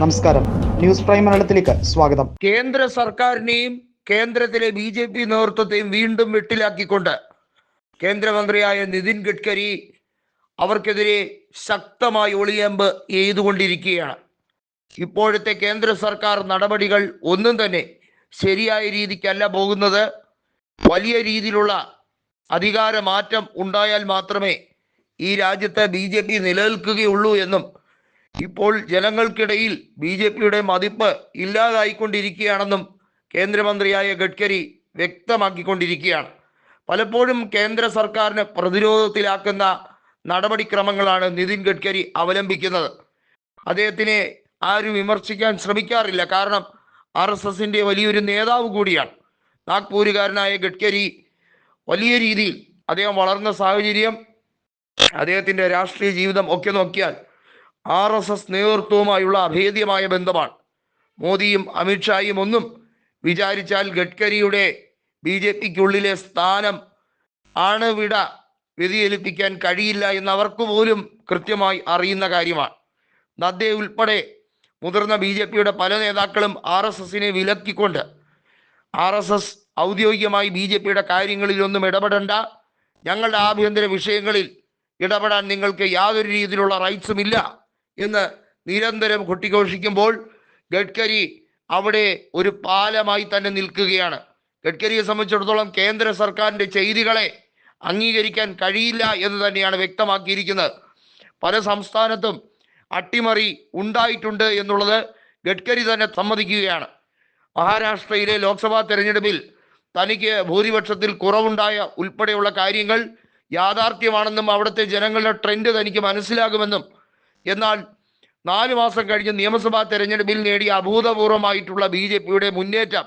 നമസ്കാരം. News prime മലയാളത്തിലേക്ക് സ്വാഗതം. കേന്ദ്ര സർക്കാരിനെയും കേന്ദ്രത്തിലെ ബി ജെ പി നേതൃത്വത്തെയും വീണ്ടും വെട്ടിലാക്കിക്കൊണ്ട് കേന്ദ്രമന്ത്രിയായ നിതിൻ ഗഡ്കരി അവർക്കെതിരെ ശക്തമായി ഒളിയമ്പ് എഴുതുകൊണ്ടിരിക്കുകയാണ് ഇപ്പോഴത്തെ കേന്ദ്ര സർക്കാർ നടപടികൾ ഒന്നും തന്നെ ശരിയായ രീതിക്കല്ല പോകുന്നത്. വലിയ രീതിയിലുള്ള അധികാര മാറ്റം ഉണ്ടായാൽ മാത്രമേ ഈ രാജ്യത്ത് ബി ജെ പി നിലനിൽക്കുകയുള്ളൂ എന്നും ഇപ്പോൾ ജനങ്ങൾക്കിടയിൽ ബി ജെ പിയുടെ മതിപ്പ് ഇല്ലാതായിക്കൊണ്ടിരിക്കുകയാണെന്നും കേന്ദ്രമന്ത്രിയായ ഗഡ്കരി വ്യക്തമാക്കിക്കൊണ്ടിരിക്കുകയാണ്. പലപ്പോഴും കേന്ദ്ര സർക്കാരിന് പ്രതിരോധത്തിലാക്കുന്ന നടപടിക്രമങ്ങളാണ് നിതിൻ ഗഡ്കരി അവലംബിക്കുന്നത്. അദ്ദേഹത്തിനെ ആരും വിമർശിക്കാൻ ശ്രമിക്കാറില്ല. കാരണം ആർ എസ് എസിന്റെ വലിയൊരു നേതാവ് കൂടിയാണ്. നാഗ്പൂരുകാരനായ ഗഡ്കരി വലിയ രീതിയിൽ അദ്ദേഹം വളർന്ന സാഹചര്യം അദ്ദേഹത്തിന്റെ രാഷ്ട്രീയ ജീവിതം ഒക്കെ നോക്കിയാൽ ആർ എസ് എസ് നേതൃത്വവുമായുള്ള അഭേദ്യമായ ബന്ധമാണ്. മോദിയും അമിത്ഷായും ഒന്നും വിചാരിച്ചാൽ ഗഡ്കരിയുടെ ബി ജെ പിക്കുള്ളിലെ സ്ഥാനം ആണ് വിട വ്യതിചലിപ്പിക്കാൻ കഴിയില്ല എന്ന് അവർക്ക് പോലും കൃത്യമായി അറിയുന്ന കാര്യമാണ്. നദ്ദെ ഉൾപ്പെടെ മുതിർന്ന ബി ജെ പിയുടെ പല നേതാക്കളും ആർ എസ് എസിനെ വിലക്കിക്കൊണ്ട് ആർ എസ് എസ് ഔദ്യോഗികമായി ബി ജെ പിയുടെ കാര്യങ്ങളിലൊന്നും ഇടപെടേണ്ട. ഞങ്ങളുടെ ആഭ്യന്തര വിഷയങ്ങളിൽ ഇടപെടാൻ നിങ്ങൾക്ക് യാതൊരു രീതിയിലുള്ള റൈറ്റ്സും ഇല്ല. എന്ന് നിരന്തരം കൊട്ടിഘോഷിക്കുമ്പോൾ ഗഡ്കരി അവിടെ ഒരു പാലമായി തന്നെ നിൽക്കുകയാണ്. ഗഡ്കരിയെ സംബന്ധിച്ചിടത്തോളം കേന്ദ്ര സർക്കാരിന്റെ ചെയ്തികളെ അംഗീകരിക്കാൻ കഴിയില്ല എന്ന് തന്നെയാണ് വ്യക്തമാക്കിയിരിക്കുന്നത്. പല സംസ്ഥാനത്തും അട്ടിമറി ഉണ്ടായിട്ടുണ്ട് എന്നുള്ളത് ഗഡ്കരി തന്നെ സമ്മതിക്കുകയാണ്. മഹാരാഷ്ട്രയിലെ ലോക്സഭാ തെരഞ്ഞെടുപ്പിൽ തനിക്ക് ഭൂരിപക്ഷത്തിൽ കുറവുണ്ടായ ഉൾപ്പെടെയുള്ള കാര്യങ്ങൾ യാഥാർത്ഥ്യമാണെന്നും അവിടുത്തെ ജനങ്ങളുടെ ട്രെൻഡ് തനിക്ക് മനസ്സിലാകുമെന്നും എന്നാൽ നാല് മാസം കഴിഞ്ഞ് നിയമസഭാ തെരഞ്ഞെടുപ്പിൽ നേടിയ അഭൂതപൂർവമായിട്ടുള്ള ബി ജെ പിയുടെ മുന്നേറ്റം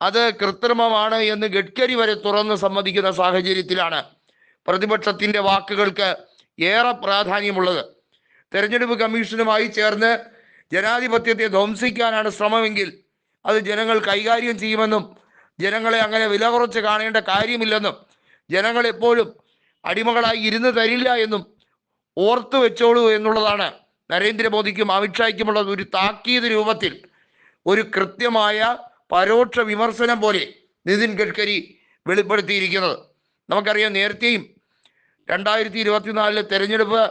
അത് കൃത്രിമമാണ് എന്ന് ഗഡ്കരി വരെ തുറന്ന് സമ്മതിക്കുന്ന സാഹചര്യത്തിലാണ് പ്രതിപക്ഷത്തിന്റെ വാക്കുകൾക്ക് ഏറെ പ്രാധാന്യമുള്ളത്. തെരഞ്ഞെടുപ്പ് കമ്മീഷനുമായി ചേർന്ന് ജനാധിപത്യത്തെ ധ്വംസിക്കാനാണ് ശ്രമമെങ്കിൽ അത് ജനങ്ങൾ കൈകാര്യം ചെയ്യുമെന്നും ജനങ്ങളെ അങ്ങനെ വില കുറച്ച് കാണേണ്ട കാര്യമില്ലെന്നും ജനങ്ങൾ എപ്പോഴും അടിമകളായി ഇരുന്ന് തരില്ല എന്നും ഓർത്തു വെച്ചോളൂ എന്നുള്ളതാണ് നരേന്ദ്രമോദിക്കും അമിത്ഷായ്ക്കുമുള്ള ഒരു താക്കീത് രൂപത്തിൽ. ഒരു കൃത്യമായ പരോക്ഷ വിമർശനം പോലെ നിതിൻ ഗഡ്കരി വെളിപ്പെടുത്തിയിരിക്കുന്നത്. നമുക്കറിയാം നേരത്തെയും രണ്ടായിരത്തി ഇരുപത്തിനാലിലെ തെരഞ്ഞെടുപ്പ്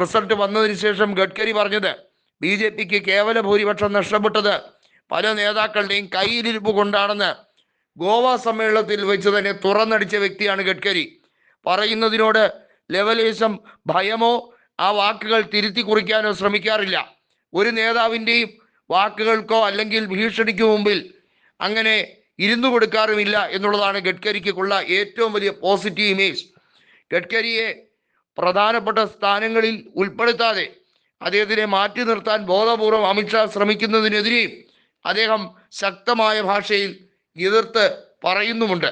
റിസൾട്ട് വന്നതിന് ശേഷം ഗഡ്കരി പറഞ്ഞത് ബി ജെ പിക്ക് കേവല ഭൂരിപക്ഷം നഷ്ടപ്പെട്ടത് പല നേതാക്കളുടെയും കയ്യിലിരിപ്പ് കൊണ്ടാണെന്ന് ഗോവ സമ്മേളനത്തിൽ വെച്ച് തന്നെ തുറന്നടിച്ച വ്യക്തിയാണ് ഗഡ്കരി. പറയുന്നതിനോട് ലെവലേശം ഭയമോ ആ വാക്കുകൾ തിരുത്തി കുറിക്കാനോ ശ്രമിക്കാറില്ല. ഒരു നേതാവിന്റെയും വാക്കുകൾക്കോ അല്ലെങ്കിൽ ഭീഷണിക്ക് മുമ്പിൽ അങ്ങനെ ഇരുന്നു കൊടുക്കാറുമില്ല എന്നുള്ളതാണ് ഗഡ്കരിക്കുള്ള ഏറ്റവും വലിയ പോസിറ്റീവ് ഇമേജ് ഗഡ്കരിയെ പ്രധാനപ്പെട്ട സ്ഥാനങ്ങളിൽ ഉൾപ്പെടുത്താതെ അദ്ദേഹത്തിനെ മാറ്റി നിർത്താൻ ബോധപൂർവം അമിത്ഷാ ശ്രമിക്കുന്നതിനെതിരെയും അദ്ദേഹം ശക്തമായ ഭാഷയിൽ എതിർത്ത് പറയുന്നുമുണ്ട്.